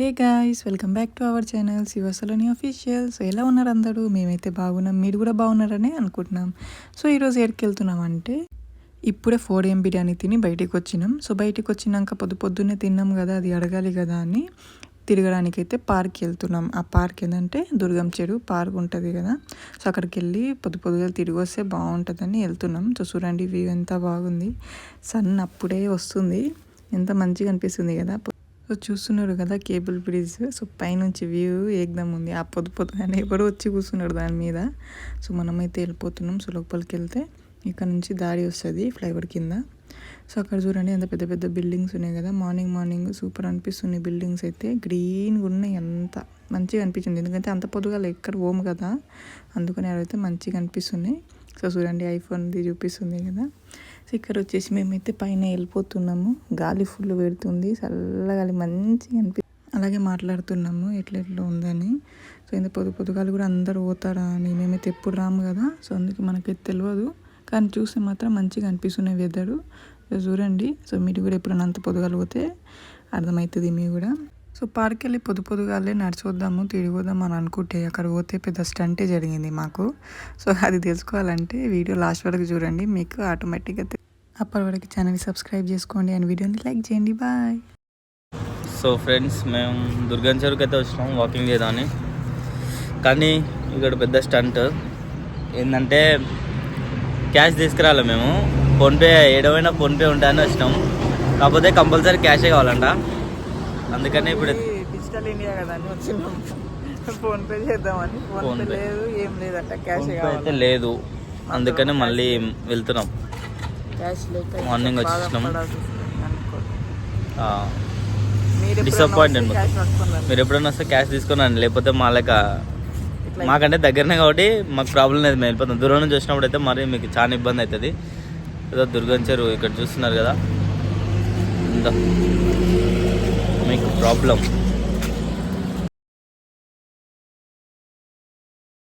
Hey guys welcome back to our channel శివసలోని official so ఎలా ఉన్నారు అందరూ? మేమైతే బాగున్నాం. మీరు కూడా బాగున్నారని అనుకుంటున్నాం. సో ఈరోజు ఎక్కడికి వెళ్తున్నాం అంటే ఇప్పుడే ఫోర్ ఏం బిర్యానీ తిని బయటికి వచ్చినాం. సో బయటికి వచ్చినాక పొద్దు పొద్దున్నే తిన్నాం కదా అది అడగాలి కదా అని తిరగడానికి అయితే పార్క్కి వెళ్తున్నాం. ఆ పార్క్ ఏంటంటే దుర్గం చెరువు పార్క్ ఉంటుంది కదా. సో అక్కడికి వెళ్ళి పొద్దు పొద్దుగా తిరిగి వస్తే బాగుంటుందని వెళ్తున్నాం. సో చూడండి వ్యూ ఎంత బాగుంది. సన్ అప్పుడే వస్తుంది. ఎంత మంచిగా అనిపిస్తుంది కదా. సో చూస్తున్నారు కదా కేబుల్ బ్రిడ్జ్. సో పైనుంచి వ్యూ ఏకదం ఉంది. ఆ పొద్దు పొద్దుగానే ఎవరు వచ్చి కూర్చున్నారు దాని మీద. సో మనమైతే వెళ్ళిపోతున్నాం. సో లోపలికి వెళ్తే ఇక్కడ నుంచి దారి వస్తుంది ఫ్లైఓవర్ కింద. సో అక్కడ చూడండి ఎంత పెద్ద పెద్ద బిల్డింగ్స్ ఉన్నాయి కదా. మార్నింగ్ మార్నింగ్ సూపర్ అనిపిస్తున్నాయి బిల్డింగ్స్ అయితే. గ్రీన్గా ఉన్నాయి అంత. మంచిగా అనిపించింది. ఎందుకంటే అంత పొద్దుగా ఎక్కడ ఓము కదా. అందుకని అదైతే మంచిగా అనిపిస్తున్నాయి సో చూడండి ఐఫోన్ది చూపిస్తుంది కదా. సో ఇక్కడ వచ్చేసి మేమైతే పైన వెళ్ళిపోతున్నాము. గాలి ఫుల్ పెడుతుంది. చల్లగాలి మంచిగా అనిపి అలాగే మాట్లాడుతున్నాము ఎట్లా ఎట్లా ఉందని. సో ఇంత పొద్దు పొద్దుగాలు కూడా అందరు పోతారా అని మేమైతే ఎప్పుడు రాము కదా. సో అందుకే మనకైతే తెలియదు కానీ చూస్తే మాత్రం మంచిగా అనిపిస్తున్నాయి వెదరు. చూడండి. సో మీరు కూడా ఎప్పుడైనా అంత పొద్దుగాలు పోతే అర్థమవుతుంది మీ కూడా. సో పార్క్ వెళ్ళి పొద్దు పొద్దుగాలే నడిచొద్దాము తిరిగొద్దాం అని అనుకుంటే అక్కడ పోతే పెద్ద స్టంటే జరిగింది మాకు. సో అది తెలుసుకోవాలంటే వీడియో లాస్ట్ వరకు చూడండి. మీకు ఆటోమేటిక్గా తె- అప్పటి వరకు ఛానల్ని సబ్స్క్రైబ్ చేసుకోండి అండ్ వీడియోని లైక్ చేయండి. బాయ్ సో ఫ్రెండ్స్ మేము దుర్గం చెరువుకి అయితే వచ్చినాం వాకింగ్ చేయదామని కానీ ఇక్కడ పెద్ద స్టంట్ ఏంటంటే క్యాష్ తీసుకురాలి మేము. ఫోన్పే ఏడవైనా ఫోన్పే ఉంటాయని వచ్చినాం. కాకపోతే కంపల్సరీ క్యాషే కావాలంట. అందుకని ఇప్పుడు డిజిటల్ ఇండియా కదా అని వచ్చినాం. ఫోన్ పే చేద్దామని. Phone PhonePe pe. లేదు ఏం లేదంట క్యాష్ ఫోన్పే అయితే లేదు. అందుకని మళ్ళీ వెళ్తున్నాం. మార్నింగ్ వచ్చేసినాం. ఆ, మీరు ఎప్పుడైనా వస్తే క్యాష్ తీసుకున్నాను లేకపోతే మా లెక్క మాకంటే దగ్గరనే కాబట్టి మాకు ప్రాబ్లం లేదు. మేము వెళ్ళిపోతాం. దూరం నుంచి వచ్చినప్పుడు అయితే మరి మీకు చాలా ఇబ్బంది అవుతుంది. ఏదో దుర్గం చెరువు ఇక్కడ చూస్తున్నారు కదా. మీకు ప్రాబ్లం